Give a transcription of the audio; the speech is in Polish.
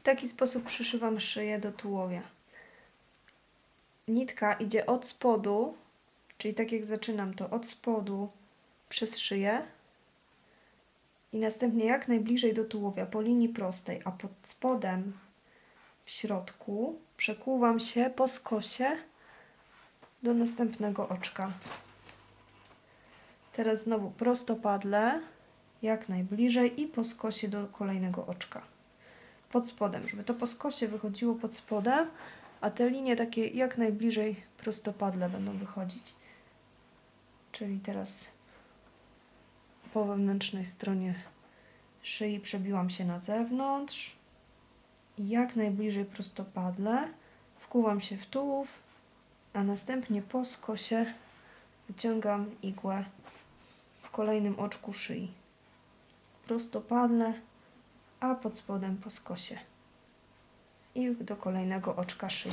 W taki sposób przyszywam szyję do tułowia. Nitka idzie od spodu, czyli tak jak zaczynam to od spodu przez szyję i następnie jak najbliżej do tułowia po linii prostej, a pod spodem w środku przekuwam się po skosie do następnego oczka. Teraz znowu prostopadle, jak najbliżej i po skosie do kolejnego oczka. Pod spodem, żeby to po skosie wychodziło pod spodem, a te linie takie jak najbliżej prostopadle będą wychodzić. Czyli teraz po wewnętrznej stronie szyi przebiłam się na zewnątrz i jak najbliżej prostopadle wkuwam się w tułów, a następnie po skosie wyciągam igłę w kolejnym oczku szyi. Prostopadle, a pod spodem po skosie. I do kolejnego oczka szyi.